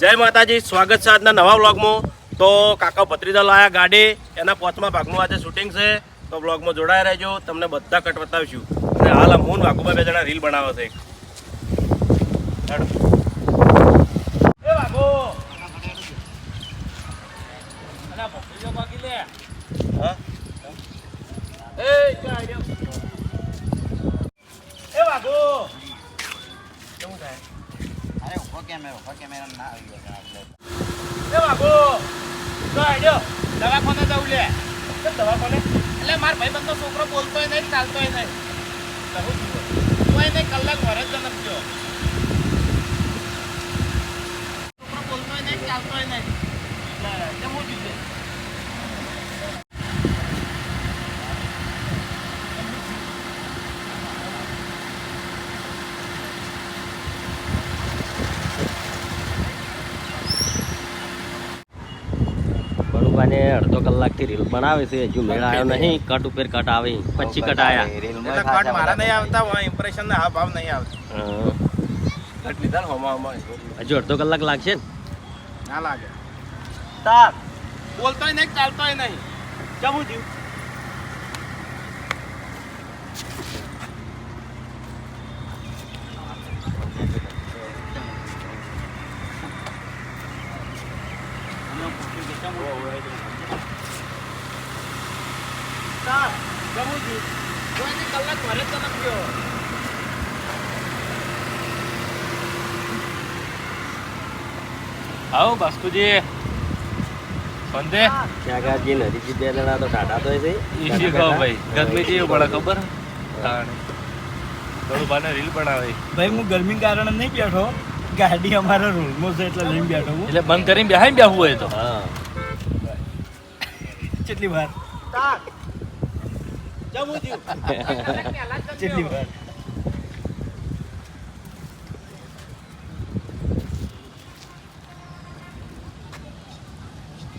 જય માતાજી, સ્વાગત છે આજના નવા વ્લોગમાં. તો કાકા ભત્રીજા લાયા ગાડી, એના પાંચમા ભાગનું આજે શૂટિંગ છે. તો વ્લોગમાં જોડાયા રહેજો, તમને બધા કટ બતાવીશું. અને હાલ મૂન વાઘુબા બે જણા રીલ બનાવે છે એ વાઘુ! અલા, ભત્રીજો બાકી લે. હા? એ, ક્યાં આઈ ગયો? એ વાઘુ! કેવું થાય અરે ઊભો કેમેરો કેમેરો ના આવી ગયો આડ્યો દવાખાને જવું લે. દવાખાને? એટલે મારા ભાઈબંધનો છોકરો બોલતોય નહીં ચાલતોય નહીં. કોઈ નહીં કલાક વરે જ જન્મ ગયો છોકરો બોલતોય નહીં ચાલતોય નહીં. એટલે હું થયું બળુભાઈને અડધો કલાકથી રીલ બનાવે છે. હજુ મેળ આવ્યો નહીં. કટ ઉપર કટ આવે. પછી કટ આયા. એટલે કટ મારા નહીં આવતા હોય ઇમ્પ્રેશન ના ભાવ નહીં આવતો. કટ લીધા. હજુ અડધો કલાક લાગશે ને? ના લાગે. તાર. બોલતોય નહીં ચાલતોય નહીં. જમું હું હું? કલાક આવો બાસ્કુજી સંદે ક્યાં નદીજી બે જણા તો ટાટા તો છે. ઈશી કહો ભાઈ ગરમી જેવી પડે ખબર? થોડું બાને રીલ બનાવે. ભાઈ હું ગરમી કારણે નહીં બેઠો. ગાડી અમારા રૂમમાં છે એટલે લઈને બેઠો હું. એટલે બંધ કરીને બેહાઈ બેહવું હોય તો. હા. કેટલી વાર? તાર હું થયું? કેટલી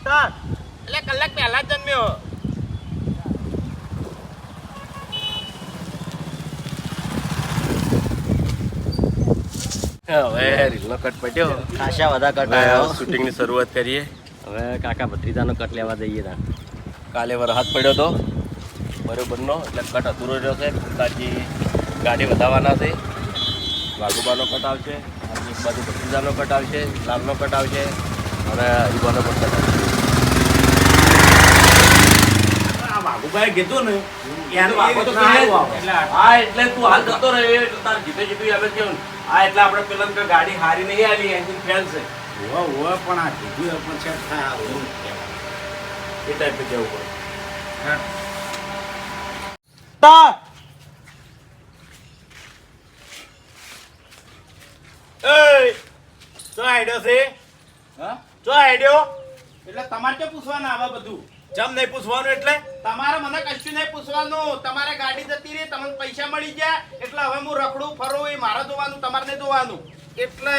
વાર એટલે કલાક પહેલા જન્મ્યો હવે રીલનો કટ પડ્યો ખાસા બધા કટ હવે આવ્યો શૂટિંગની શરૂઆત કરીએ હવે કાકા ભત્રીજાનો કટ લેવા જઈએ તા કાલે વરસાદ પડ્યો તો બરોબરનો એટલે કટ અધૂરો રહ્યો છે. કુંતાજી ગાડી વધારવાના છે. વાઘુબાનો કટ આવશે એક બાજુ ભત્રીજાનો કટ આવશે લાલનો કટ આવશે અને હરિબાનો પણ કટ આવશે. વાઘુભાઈ કીધું ને. હા એટલે તું હાલ જતો રહે એટલે તાર જીતે જીતું કેવું હા એટલે આપણે પેલા ગાડી હારી નહીં આવી એન્જિન ફેલ છે. હોવા હોવા પણ આ કીધું પણ છે થાય આવું એ ટાઈપે જવું પડે. એય જો આઈડિયો છે? હા? જો આઈડિયો? એટલે તમારે કે પૂછવાના આવા બધું? જમ નહીં પૂછવાનું એટલે? તમારે મને કશું નહીં પૂછવાનું. તમારે ગાડી જતી રહી તમને પૈસા મળી ગયા. એટલે હવે હું રખડું ફરું એ મારે જોવાનું તમારે નહીં જોવાનું. એટલે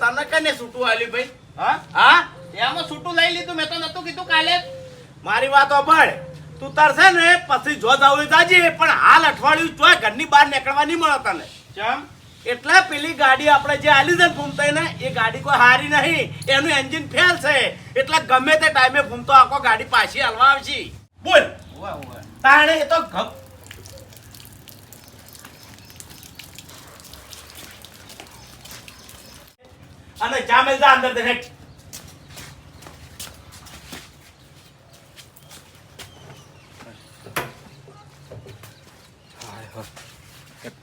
તને કને છૂટું આલ્યું ભાઈ? હા? હા? એમાં છૂટું લઈ લીધું મેં તો નતું કીધું કાલે. મારી વાત સાંભળ. તું તાર છે ને પછી જો જાવું જાજે પણ હાલ અઠવાડિયું ચોય ઘરની બહાર નીકળવા નહીં મળે તને. ચમ? એટલે પેલી ગાડી આપણે જે આલી છે ને ફૂમતાઈ ને એ ગાડી કોઈ હારી નહીં. એનું એન્જિન ફેલ છે. એટલે ગમે તે ટાઈમે ઘૂમતો આખો ગાડી પાછી હાલવા આવશે બોલ. તાણે એ તો અને જામેલ જા અંદર દેખ.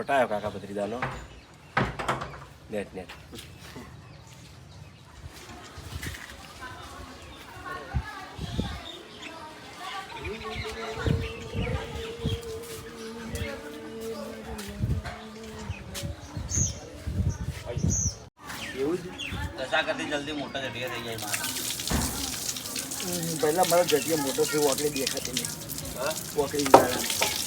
પટાયો કાકા ભત્રીજાનો નેટ નેટ દશા કરતી જલ્દી મોટા જગ્યા થઈ જાય મારા પહેલા મારો જગ્યા મોટો થયો ઓકલી દેખાતી નહીં ઓકલી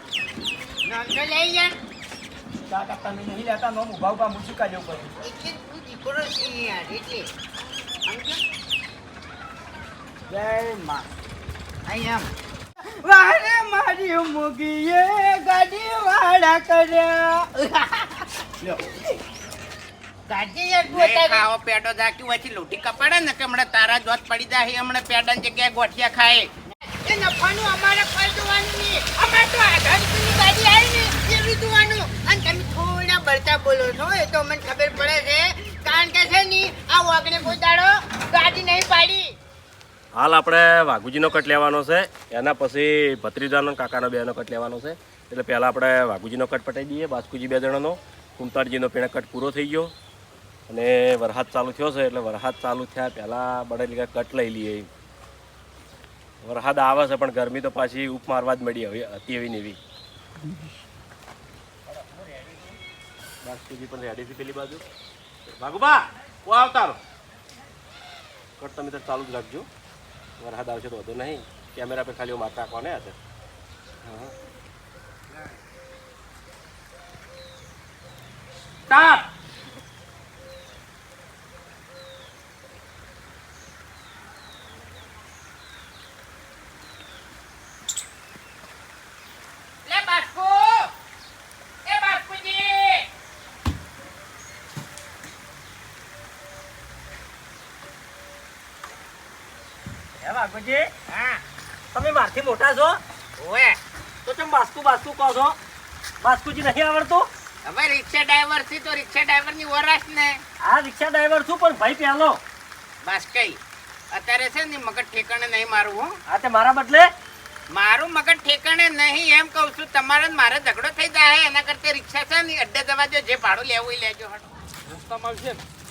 લઈ જા કાકા તમે નહીં લેતા નો ઊભા ઊભા મૂકી કાઢ્યો પડે એટલે તું દીકરો છે યાર એટલે. સમજો જય માં અહીં આમ. વારે મારી મૂકીએ ગાડી વાળા કર્યા ગાડી યાર તું નહીં પેડો લોટી કપાડે ને કે હમણાં તારા જોત પડી જાય હમણાં પેડાની જગ્યાએ ગોઠિયા ખાય. તમે થોડા બળતા બોલો છો, એ તો મને ખબર પડે છે. કારણ કે છે ની, આ વાગણે કોઈ નહીં પાડી. હાલ આપણે વાઘુજીનો કટ લેવાનો છે. એના પછી ભત્રીજાનો કાકાનો બેનો કટ લેવાનો છે. એટલે પહેલાં આપણે વાઘુજીનો કટ પટાઈ દઈએ. બાસ્કુજી બે જણાનો. કુંતાળજીનો પેણે કટ પૂરો થઈ ગયો. અને વરસાદ ચાલુ થયો છે, એટલે વરસાદ ચાલુ થયા પહેલાં બળેલી કટ લઈ લઈએ. વરસાદ આવે છે, પણ ગરમી તો પાછી ઉપ મારવા જ મળી હવે હતી એવી નેવી બાસ્કુજી પણ રેડી છે પેલી બાજુ. વાઘુબા, કો આવતારો કટ તમે તો ચાલુ જ રાખજો. વરસાદ આવશે તો વધુ નહીં. કેમેરા પર ખાલી મારતા કોને હશે સ્ટાર્ટ લે બાસ્કુ એ બાસ્કુજી હે હા તમે મારથી મોટા છો? ઓએ તો તમે બાસ્કુ બાસ્કુ કહો છો? બાસ્કુજી નહીં આવડતું? હવે રિક્ષા ડ્રાઈવરથી તો રિક્ષા ડ્રાઈવરની વરાશ ને. આ રિક્ષા ડ્રાઈવર છું પણ ભાઈ પહેલો. બસ કઈ. અત્યારે છે ને મગજ ઠેકાણે નહીં મારું હું. હા તે મારા બદલે? મારું મગજ ઠેકાણે નહીં એમ કહું છું. તમારે મારે ઝઘડો થઈ જાય એના કરતા રિક્ષા છે ને અડ્ડે જવા જો જે ભાડું લેવું એ લેજો. હટો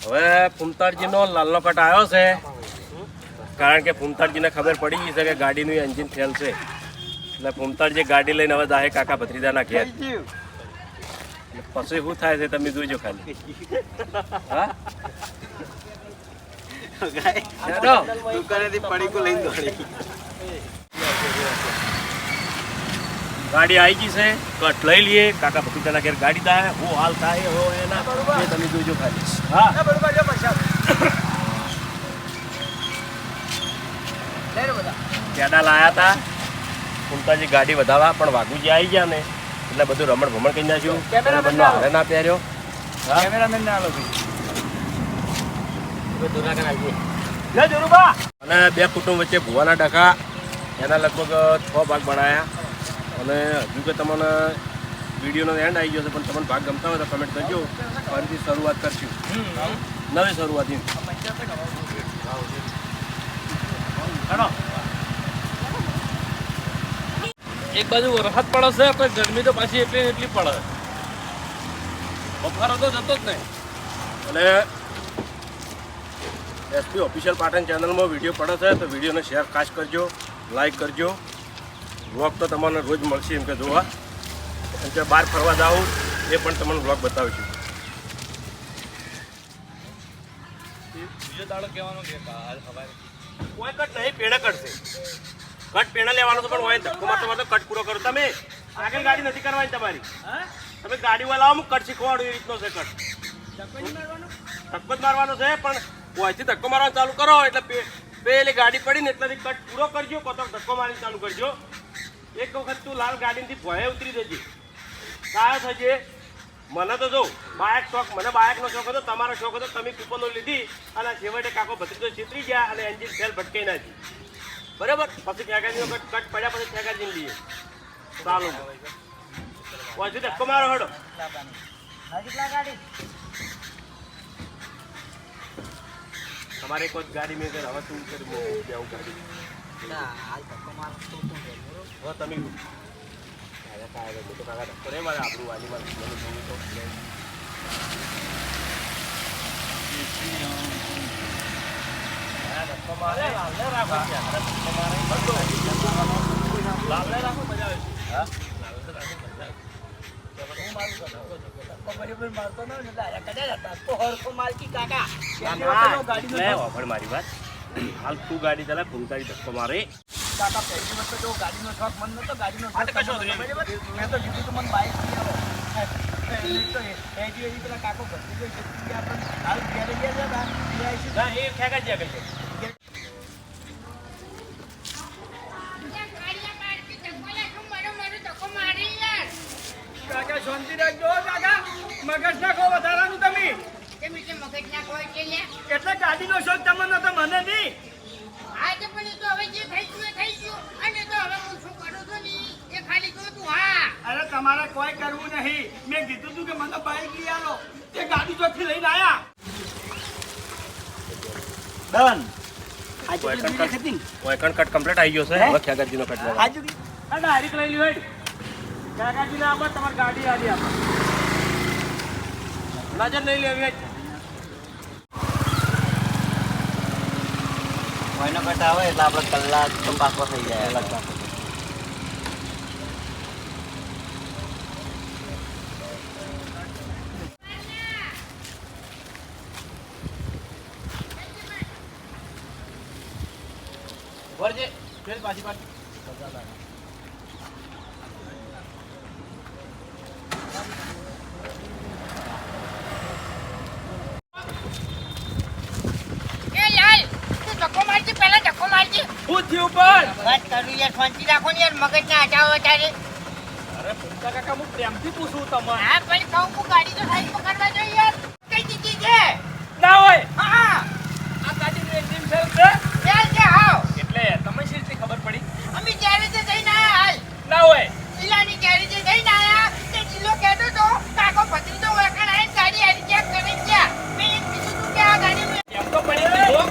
હવે ફૂમતાળજીનો લાલનો કટ આવ્યો છે. કારણ કે ફૂમતાળજીને ખબર પડી ગઈ છે કે ગાડીનું એન્જિન ફેલ છે. એટલે ફૂમતાળજી ગાડી લઈને હવે જાહે કાકા ભત્રીજાના ઘેર. પછી શું થાય છે તમે જોઈજો ખાલી. હા? ગાડી આવી ગઈ છે કટ લઈ લઈએ. કાકા ભત્રીજાના ઘેર ગાડી દાય હું હાલ થાય હો એના. તમે જોઈજો ખાલી. હા. પેડા લાયા હતા કુંતાજી ગાડી વધાવા પણ વાઘુજી આવી ગયા ને. એટલે બધું રમણ ભમણ કરી નાખ્યું. બંને હારે ના પહેર્યો. કેમેરામેન ના આલો અને બે કુટુંબ વચ્ચે ભુવાના ડખા. એના લગભગ છ ભાગ બનાયા અને હજુ કે તમને વિડીયોનો એન્ડ આવી ગયો છે પણ તમને ભાગ ગમતા હોય તો કમેન્ટ કરજો. ફરીથી શરૂઆત કરશું. નવી એક બાજુ વરસાદ પડે છે આપણે ગરમી તો પાછી એટલી એટલી પડે. બફારો તો જતો જ નહીં. અને એસપી ઓફિશિયલ પાટણ ચેનલમાં વીડિયો પડે છે તો વિડીયોને શેર ખાસ કરજો લાઈક કરજો. વ્લોગ તો તમને રોજ મળશે એમ કે જોવા. એમ કે બહાર ફરવા જાઓ એ પણ તમને વ્લોગ બતાવીશું. બીજો દાડો કહેવાનો કે કોઈ કટ નહીં પેણે કટશે કટ પેણે લેવાનો છે પણ હોય ધક્કો મારતો મારતો કટ પૂરો કરો. તમે આગળ ગાડી નથી કરવાની તમારી. તમે ગાડી વાળા અમુક કટ શીખવાડું એ રીતનો છે કટ. ધક્કો મારવાનો? છે પણ હોયથી ધક્કો મારવાનું ચાલુ કરો એટલે પેલી ગાડી પડી ને એટલેથી કટ પૂરો કરજો કોતો ધક્કો મારીને ચાલુ કરજો. એક વખત તું લાલ ગાડીથી ભોય ઉતરી જજે. કાયો થજે? મને તો જો બાયક શોખ મને બાયકનો શોખ હતો તમારો શોખ હતો તમે કૂપનો લીધી અને છેવટે કાકો ભત્રીજો છેતરી ગયા અને એન્જિન ફેલ ભટકાઈ નાખી. બરાબર? પછી ફેંકાજીનો કટ કટ પડ્યા પછી ફેંકાજીને લઈએ. ચાલો. પછી ધક્કો મારો હડો? તમારે કોઈ ગાડી મેં હવે શું કરી દેવું ગાડી. તો તમે અરે કાંઈ નહીં, તો કાકા ધક્કો નહીં મારે આપણું વાલી મારે મને જોવું તો હા, ધક્કો મારે લાલને રાખો ત્યાં. અરે ધક્કો મારે બંધો. લાલને રાખો મજા આવે હા ના, ના, લે, વાપર મારી વાત હાલ તું ગાડી ચલાવ ફૂંકારી ધક્કો મારે કાકા પહેલી વખત જો ગાડીનો શોખ મન નતો ગાડીનો શોખ? મેં તો કીધું તું મને બાઈક લઈ આવો પેલા કાકો કે આપણે હાલ ઘેરે ગયા હતા, એ આવીશું. ના એ ખેગા જ્યાં કરશે ત્યાં ગાડીયા પાડતી ધક્કો લાગ્યો, મારો મારો ધક્કો મારી યાર. કાકા શાંતિ રાખજો હો, કાકા મગજ નાખો વધારાનું તમે કેમ એટલે મગજ ના ખોય છે લ્યા? એટલે ગાડીનો શોખ તમને તો મને નહીં હા તો પણ એ તો હવે જે થઈ ગયું એ થઈ ગયું. અને તો હવે હું શું કરું છું ને, એ ખાલી જો તું હા. અરે તમારે કોઈ કરવું નહીં મેં કીધું તું કે મને બાઈક લઈ આલો તે ગાડી ચોથી લઈને આયા ડન આજે પેલી બીજી હતી ને? આવી ગયો છે હે? હવે ખેગાજીનો કટ લેવાનો. આજુ? આ લઈ લ્યો. કાકાજીને આપો તમારી ગાડી આલી આપો નજર નહીં લેવી. કોઈનો કટ આવે એટલે આપણે કલાક તંબાકો થઈ જાય વળજે. ફેર પાછી પાછી. એ લાલ, તું ધક્કો મારજે, પહેલા ધક્કો મારજે. હું થયું પણ વાત કરું યાર, શાંતિ રાખો ને યાર, મગજ ના હટાવો તારે. અરે ભૂમકા કાકા હું પ્રેમથી પૂછું તમારે હા, પણ કહું હું ગાડી તો સાઈડ પકડવા જોઈએ યાર. કઈ દીધી છે? ના હોય હા, આ ગાડીનું એન્જિન ફેલ છે ચાલ છે, હાવ. એટલે તમે શી રીતે ખબર પડી અમે ગેરેજે જઈને આયા હાલ. ના હોય ઈલાની ગેરેજે જઈને આયા, તે ચીલો કહેતો તો, કાકો ભત્રીજો વળખાણ આવીને ગાડી આલી ચેક કરી ગયા. મેં એમ કીધું તું કે આ ગાડીનું એમ તો પડી દીધો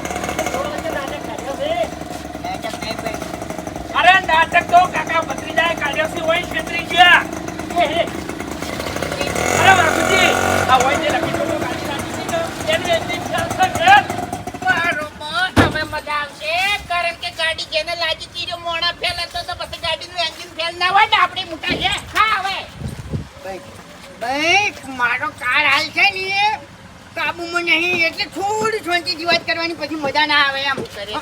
અરે નાટક તો કાકા ભત્રીજાએ કાઢ્યો છે હોય છેતરી ગયા હે, હે. અરે બાપુજી આ હોય જે લખી દો ગાડી રાખી છે ને, એનું એન્જિન ફેલ છે ફેલ. બરોબર, હવે મજા આવશે. કારણ કે ગાડી જેને લાગી હતી જો મોણા ફેલ હતો તો પછી ગાડીનું એન્જિન ફેલ ના હોય ને આપણે મોટા છે હા હવે ભાઈ મારો કાર હાલ છે ને એ કાબુમાં નહીં એટલે થોડી શાંતિથી વાત કરવાની પછી મજા ના આવે એમ. કરે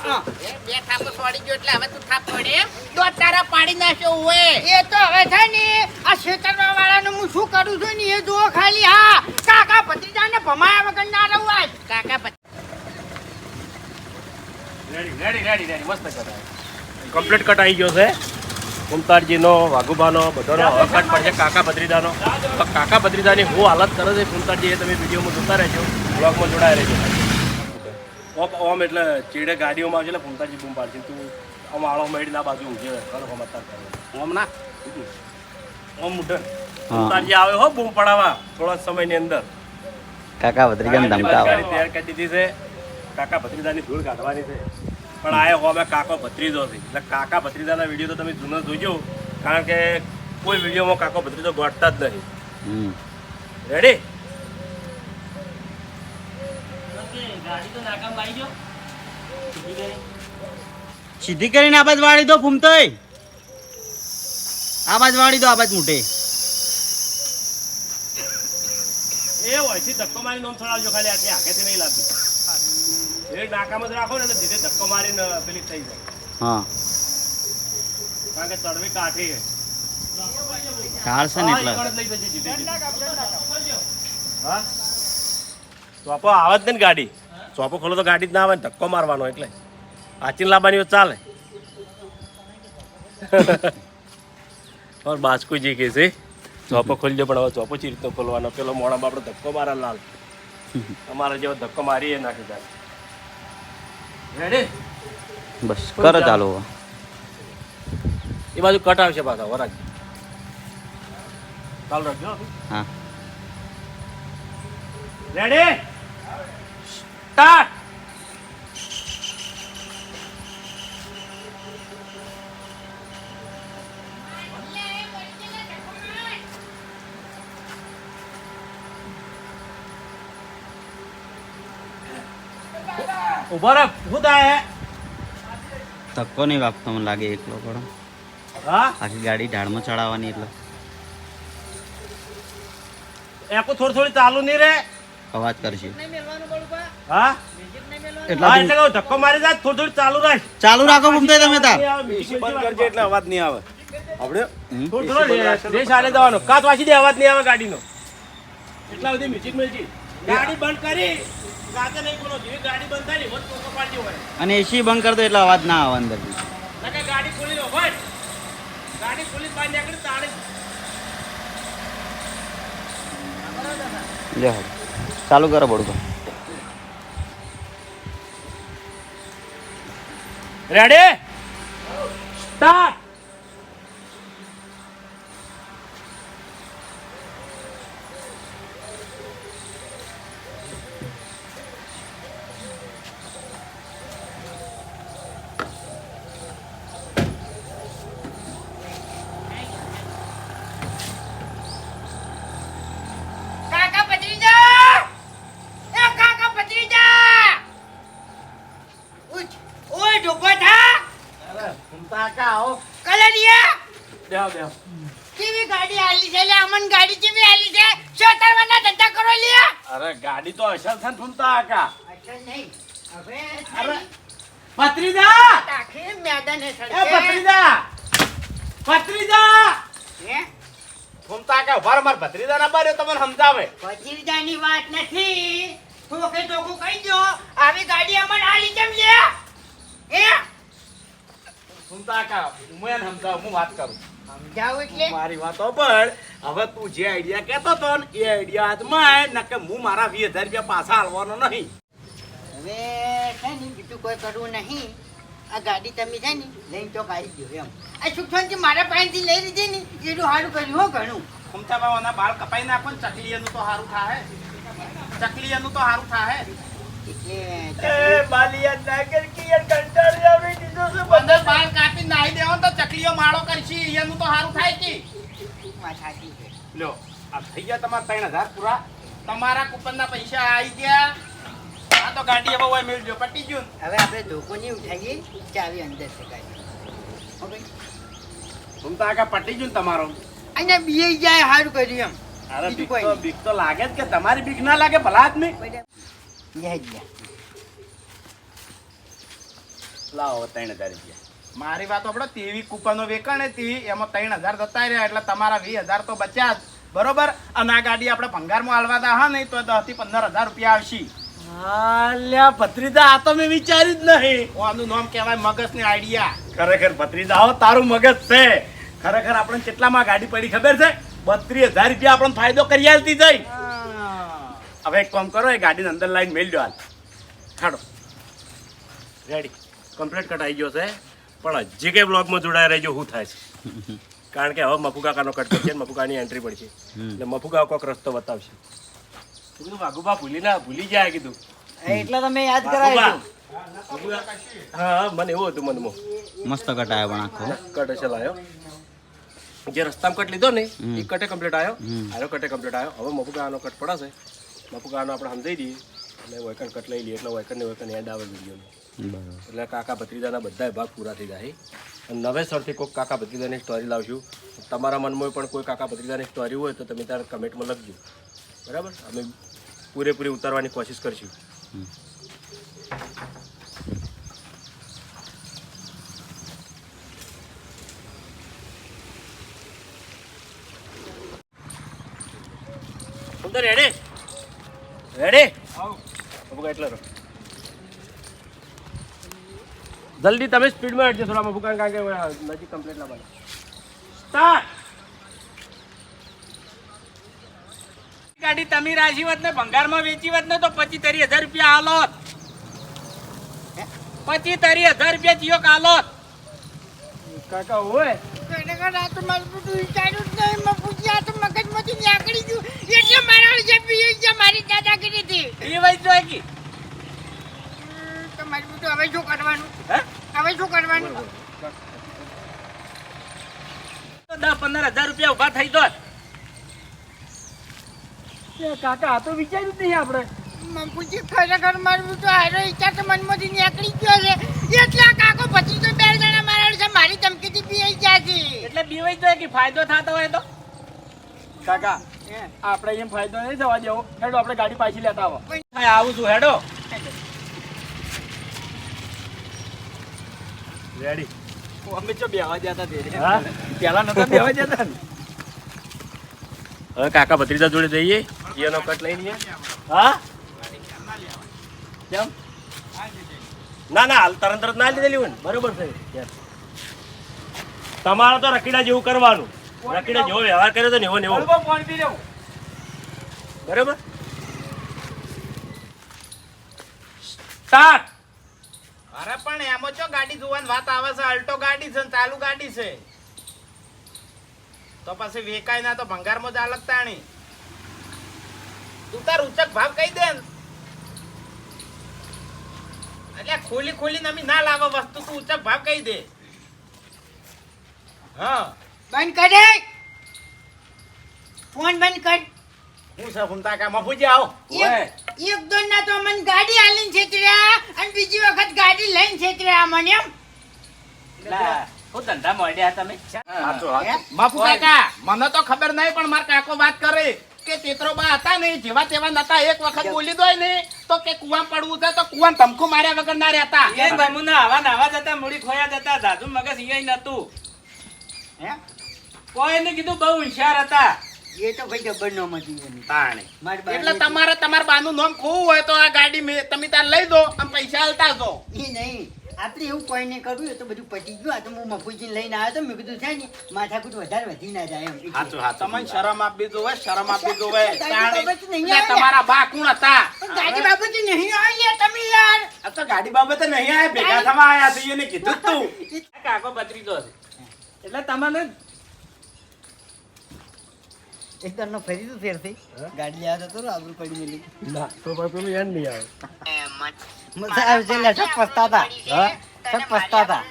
બે થાપો છોડી ગયો એટલે હવે તું થાપ પડે તો તારા પાડી નાખ્યો હોય. એ તો હવે છે ને આ છેતરવા વાળાનું હું શું કરું છું ને એ જુઓ ખાલી હા. કાકા ભત્રીજાને ભમાયા વગર ના રહું આજ. કાકા રેડી રેડી રેડી રેડી મસ્ત કમ્પ્લીટ કટાઈ ગયો છે. કુંતારજીનો વાઘુબાનો બધાનો હવે કટ પડશે કાકા ભત્રીજાનો. તો કાકા ભત્રીજાની હું હાલત કરે છે કુંતારજી એ તમે વિડીયોમાં જોતા રહેજો. બ્લોગમાં જોડાયા રહેજો. ઓમ ઓમ એટલે ચીડે ગાડીઓમાં આવશે એટલે કુંતારજી બૂમ પાડશે તું આમ આળો મેડી ના બાજુ ઊંઘી રહે કરો. હમ અત્યારે ઓમ ના ઓમ મુઠન કુંતારજી આવે હો બૂમ પડાવવા. થોડા સમયની અંદર. કાકા ભત્રીજાને ધમકાવો. ગાડી તૈયાર કરી દીધી છે. કાકા ભત્રીજાની ધૂળ કાઢવાની છે. પણ આ હવે કાકો ભત્રીજો છે. એટલે કાકા ભત્રીજાના વીડિયો તો તમે જૂનો જોજો. કારણ કે કોઈ વિડીયોમાં કાકો ભત્રીજો ગોઠતા જ નહીં. રેડી ગાડી તો નાકામ આવી ગયો સીધી કરીને આ બાજ વાળી દો ફૂમતોય આ બાજ વાળી દો આ બાજ મોટે. એ હોયથી ધક્કો મારી નોમ ચડાવજો ખાલી આટલી આંખેથી નહીં લાગતું. એ નાકામાં જ રાખો ને એટલે ધક્કો મારીને પેલી થઈ જાય. હા. કારણ કે ચડવી કાઠી છે. ઢાળ છે ને એટલે. હા, એકવાર જ લઈ જજે સીધે સીધી. હા? ચોપો આવે જ ને ગાડી? ચોપો ખોલો તો ગાડી જ ના આવે ને ધક્કો મારવાનો એટલે. આચીન લાવવાની ચાલે. ઓર બાસ્કુજી કે છે ચોપો ખોલજો પણ હવે ચોપો ચી રીતનો ખોલવાનો. પેલો મોડામાં આપણે ધક્કો મારા લાલ. અમારા જેવો ધક્કો મારી એ નાખી જાય. રેડી બસ કરો ચાલો. એ બાજુ કટ આવશે પાછા વરાજ ચાલ રાખજો હા. રેડી સ્ટાર્ટ ઊભા રહે શું થાય? ધક્કો નહીં વાપતો મને લાગે એકલો પડો. હા? આખી ગાડી ઢાળમાં ચડાવવાની એટલે. એકો થોડી થોડી ચાલુ નહીં રે. અવાજ કરશે. નહીં મેલવાનું બળુબા હા? એટલા એટલે કહું, ધક્કો મારી જાય થોડું થોડું ચાલુ રાખ. ચાલુ રાખો ભૂમતાઈ તમે તાર. બંધ કરજે એટલે અવાજ નહીં આવે. આપણે. થોડું થોડું રેસ આલે વાંચી દે અવાજ નહીં આવે ગાડીનો. એટલા સુધી મ્યુઝિક મેળજી ગાડી બંધ કરી. ગાતે નહીં બોલો જેવી ગાડી બંધ થાય ને એવો જ ટોકો હોય. અને એસી બંધ કરી દો એટલે અવાજ ના આવે અંદર નકર ગાડી ખોલી દો ભાઈ ગાડી ખોલી બહાર નીકળી તાળી. લે હવે. ચાલુ કરો બળુભાઈ રેડી સ્ટાર્ટ કાકા ભત્રીજા એ કાકા ભત્રીજા ઉઠ ઓય ઢોકો થા કલરિયા બેહો બેહો કેવી ગાડી આલી છે લે અમન ગાડી કેવી આલી છે છોતરવાના ધંધા કરો લ્યા અરે ગાડી તો અસલ છે ને ફૂમતા કાકા અચ્છા નહીં હવે અરે પત્રીદા તાખે મેદાન હે એ સડકે પત્રીદા પત્રીદા હે ફૂમતા કાકા ઊભા રહો, મારા ના તમને સમજાવે. ભત્રીજાની વાત નથી. ઠોકે ઠોકો કહી દો. આવી ગાડી અમન આલી કેમ લે? ફૂમતા કાકા હું એને સમજાવું હું વાત કરું. સમજાવું એટલે? મારી વાતો પણ હવે તું જે આઈડિયા કહેતો તો ને એ આઈડિયા નકે હું મારા વીસ હજાર રૂપિયા પાછા હાલવાનો નહીં. હવે છે ને બીજું કોઈ કરવું નહીં. આ ગાડી તમે છે ને લઈને તો દો એમ. આ સુખસાનથી મારા પાસેથી લઈ લીધી ને એટલું સારું કર્યું હો ઘણું. ફૂમતા બાવાના બાળ કપાઈ નાખો ને ચકલીયાનું તો સારું થાય ચકલીયાનું તો સારું થાય એ બાલિયા નાગર કી યાર કંટાળી આવી દીધો છે પંદર બાળ કાપી નાહી દેવો ને તો ચકલીઓ માળો કરશી એનું તો સારું થાય કે. લ્યો આ થઈ ગયા તમારા ત્રણ હજાર પૂરા? તમારા કૂપનના પૈસા આવી ગયા. આ તો ગાડી હવે હોય મેળજો પટી ગયું. હવે આપણે ધોકો નહીં ઉઠાવીએ ચાવી અંદર છે ગાડી. ઓકે ફૂમતા કાકા પટી ગયું તમારો. અને બીએ જાય હારું કર્યું એમ. અરે બીક તો બીક તો લાગે જ કે તમારી બીક ના લાગે ભલા આદમી. જય જય લાવો ત્રણ હજાર રૂપિયા. મારી વાત આપણે તેવી કૂપનો વેચાણ હતી એમાં ત્રણ હજાર જતા રહ્યા એટલે તમારા વીસ હજાર તો બચ્યા જ. બરોબર? અને આ ગાડી આપણે ભંગારમાં હાલવા દા હા નહીં તો દસથી પંદર હજાર રૂપિયા આવશે. આલ્યા ભત્રીજા આ તો મેં વિચાર્યું જ નહીં. આનું નામ કહેવાય મગજની આઈડિયા. ખરેખર ભત્રીજા હો તારું મગજ છે. ખરેખર આપણને કેટલામાં ગાડી પડી ખબર છે? બત્રીસ હજાર રૂપિયા આપણને ફાયદો કરી આલતી જઈ. હવે એક કામ કરો એ ગાડીને અંદર લાઈન મેળ દો હાલ. ખાડો રેડી કમ્પ્લીટ કટાઈ ગયો છે. પણ હજી કઈ બ્લોગમાં જોડાયા રહેજો શું થાય છે. કારણ કે હવે મફુકાકાનો કટ છે મફુકાની એન્ટ્રી પડશે. એટલે મફુકા કોક રસ્તો બતાવશે. કીધું વાઘુબા ભૂલી ના ભૂલી જાય કીધું. એટલે તમે યાદ. વાઘુબા. હા હા, મને એવું હતું મનમાં. મસ્ત કટાયો પણ આખો. કટ હશે લાયો. જે રસ્તામાં કટ લીધો ને. એ કટે કમ્પ્લીટ આવ્યો. આનો કટે કમ્પ્લીટ આવ્યો હવે મફુકાનો કટ પડાશે મફુકાનો આપણે સમજાઈ દઈએ. અને વૈકન કટ લઈ લઈએ. એટલે વૈકન ને વૈકન એન્ડ આવે વિડીયોનો. એટલે કાકા ભત્રીજાના બધા ભાગ પૂરા થઈ જાય. અને નવેસરથી કોઈક કાકા ભત્રીજાની સ્ટોરી લાવશું. તમારા મનમાં પણ કોઈ કાકા ભત્રીજાની સ્ટોરી હોય તો તમે ત્યારે કમેન્ટમાં લખજો. બરાબર? અમે પૂરેપૂરી ઉતારવાની કોશિશ કરીશું. તો રેડી રેડી મફુકા એટલે રહો. જલ્દી તમે સ્પીડમાં હટજો થોડા મફુકા કારણ કે નજીક કમ્પ્લીટ ના બને. સ્ટાર્ટ ગાડી તમે રાશી વત ને ભંગારમાં વેચી વત ને તો પચી તરી હજાર રૂપિયા હાલોત. પચી તરી હજાર રૂપિયા જીઓ કાલોત. કાકા હોય? ખરેખર આ તો વિચાર્યું જ નહીં મેં પૂછ્યા તો મગજમાંથી નીકળી ગયું. એટલે મારા જે પીએ છે મારી દાદાગીરીથી એ વાત તો કી હમ, તો મારું બધું હવે શું કરવાનું? હે? હવે શું કરવાનું? તો દસ પંદર હજાર રૂપિયા ઊભા થઈ કાકા આ તો વિચાર્યું જ નહીં આપણે. મંપુજી ખરેખર મારું તો હારો ઈચ્છા તો મનમાંથી નીકળી ગયો છે. એટલે આ કાકો પછી તો બે જણા મારા મારી ધમકીથી પીએ ગયા છે એટલે પીવાઈ તો કે ફાયદો થતો હોય તો? કાકા આપણે એમ ફાયદો નહીં થવા દેવો. હેડો આપણે ગાડી પાછી લેતા આવો. હા, આવું છું હેડો. રેડી અમે ચો બેવા જતા તે. હા? પેલા નતા બેવા જતા ને? હવે કાકા ભત્રીજા જોડે જઈએ એનો કટ લઈ લઈએ હા? કેમ? ના ના હાલ તરત તરત ના લીધેલી હોય ને. બરોબર છે. તમારે તો રકીડા જેવું કરવાનું. રકીડા જેવો વ્યવહાર કર્યો તો ને એવો ને એવો. બરોબર પી લેવું. બરોબર? સ્ટાર્ટ. અરે પણ એમાં ચો ગાડી જોવાની વાત આવે છે? અલ્ટો ગાડી છે ચાલુ ગાડી છે. તો પછી વેકાય ના તો ભંગારમાં જ અલગ તાણી. તું તાર ઉચક ભાવ કહી દે એટલે ખોલી ખોલી નમી ના લાવો વસ્તુ તું ઉચક ભાવ કહી દે. હા. બંધ કરે ફોન બંધ કર. હું સર ફોન તાકા માં પૂજી આવો. એક એક દોન ના તો મને ગાડી આલીને છેતર્યા અને બીજી વખત ગાડી લઈને છેતર્યા મને એમ. હું ધંધા મોડ્યા તમે? બાપુ કાકા. મને તો ખબર નહીં પણ મારા કાકો વાત કરે કે ચેત્રો બા હતા નહીં જેવા તેવા નતા. એક વખત બોલી દોય ને તો કે કુવામ પડવું છે તો કુવામ ધમકુ માર્યા વગર ના રહેતા. એ ભાઈમુના આવા નાવા જતા મૂડી ખોયા જતા દાદુ મગજ અહીંયા નતું. હે? કોઈને કીધું બહુ હોશિયાર હતા. એ તો ભાઈ જબર નો મતી તાણે. એટલે તમારે તમાર બાનું નામ ખોવું હોય તો આ ગાડી મે- તમે તાર લઈ દો અને પૈસા આલતા જો. એ નહીં. આપણે એવું કોઈ નહીં કરવું તો બધું પતી ગયું. આ તો હું મફુજીને લઈને આવ્યો તો મેં કીધું છે ને માથાકૂટ વધારે વધી ના જાય. એમ તમને શરમ આપી જોવે શરમ આપી દો તમારા બા કોણ હતા? ગાડી બાબતે નહીં આવી તમે યાર. આ તો ગાડી બાબતે નહીં આયા ભેગા થવા આયા તો એને કીધું તું. કાકો બદરી દો એટલે તમને એક દર નો ફરી તું ફેર થઈ ગાડી લેવા જતો આબરૂ પડી મેલી ના તો પણ પેલું એન્ડ નહીં આવે. મજા આવે છે લે સબ પસ્તાતા. હા? સબ પસ્તાતા.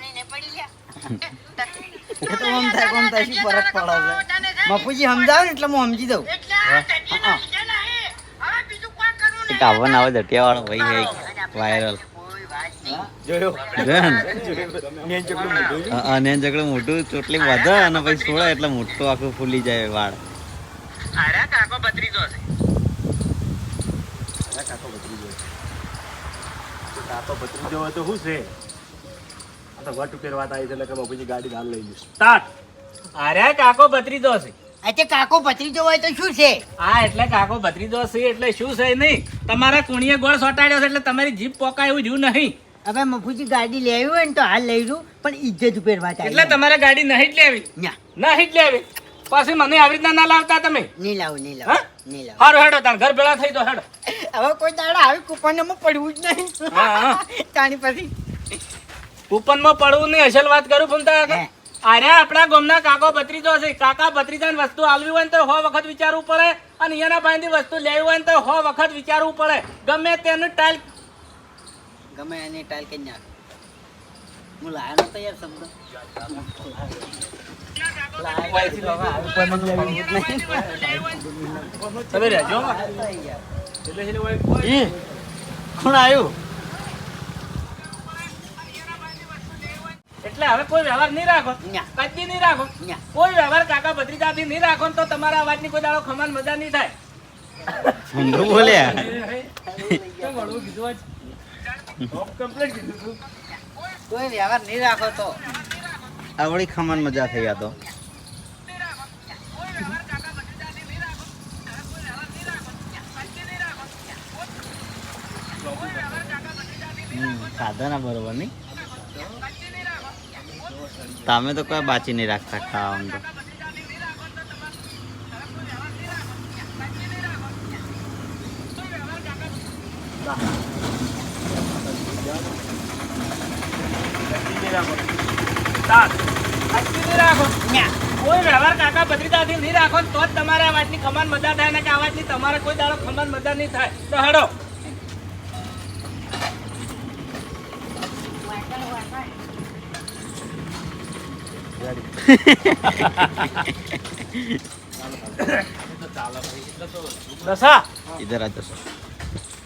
એ તો આમ થાય કોમ થાય શું ફરક પડે છે? મફુજી સમજાવે ને એટલે હું સમજી દઉં. એક આવન આવે દટિયા વાળો ભાઈ હે વાયરલ જોયો? ચકડું મોટું ચોટલી વધે અને પછી છોડે એટલે મોટું આખું ફૂલી જાય વાળ. અરે કાકો બત્રીજો છે. કાકો ભત્રીજો હોય તો શું છે? આ તો વટ ઉપર વાત આવી છે એટલે કે બાપુજી ગાડી દાન લઈ જઈશ સ્ટાર્ટ. અરે કાકો છે. ભત્રીજો હોય તો શું છે? આ એટલે કાકો ભત્રીજો છે એટલે શું છે નહીં? તમારા કુણીએ ગોળ સોટાડ્યો છે એટલે તમારી જીભ પોકાય એવું જ્યું નહીં. હવે મફુજી ગાડી લેવી હોય ને તો હાલ લઈ જઉં પણ ઇજ્જત ઉપર વાત એટલે તમારે ગાડી નહીં જ લેવી. નહીં જ લેવી. પછી મને આવી રીતના ના લાવતા તમે? નહીં લાવ નહીં હા? નહીં લાવું. હારું હેડો તાણ ઘર ભેળા થઈ તો હેડો. હવે કોઈ દાડા આવી કૂપનમાં પડવું જ નહીં. તાણી પછી. કૂપનમાં પડવું નહીં અસલ વાત કરું ફૂમતા તા અરે આપણા ગામના કાકો ભત્રીજો છે. કાકા ભત્રીજાની વસ્તુ આલવી હોય તો હો વખત વિચારવું પડે. અને એના પાસેથી વસ્તુ લેવી હોય તો હો વખત વિચારવું પડે. ગમે તેનું ટાઈલ ગમે એની ટાઈલ કઈ નાખ. હું લાયો નતો યાર શબ્દ તમે રહેજો કોણ આવ્યું એટલે હવે કોઈ વ્યવહાર નહીં રાખો. કદી નહીં રાખો. કોઈ વ્યવહાર કાકા ભત્રીજાથી નહીં રાખો તો તમારા અવાજની કોઈ દાડો ખમાન મજા નહીં થાય. બોલ્યા કોઈ વ્યવહાર નહીં રાખો તો. આવડી ખમણ મજા થઈ ગયા તો. આ બરોબર નહીં? તમે તો કોઈ બાચી નહીં રાખતા ખાવાનું તો. કોઈ વ્યવહાર કાકા બદ્રીતાથી નહીં રાખો તો જ તમારે અવાજની ખમાન મજા થાય ને કે અવાજની તમારે કોઈ દાડો ખમાન મજા નહીં થાય. તો હેડો. દશા? ઇધર આ જશો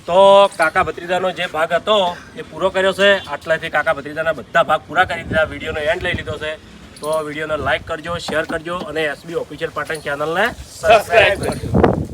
તો કાકા ભત્રીજાનો જે ભાગ હતો એ પૂરો કર્યો છે. આટલાથી કાકા ભત્રીજાના બધા ભાગ પૂરા કરી દીધા. વિડીયોનો એન્ડ લઈ લીધો છે. તો વિડીયોને લાઈક કરજો શેર કરજો અને એસબી ઓફિશિયલ પાટણ ચેનલને સબસ્ક્રાઈબ કરજો.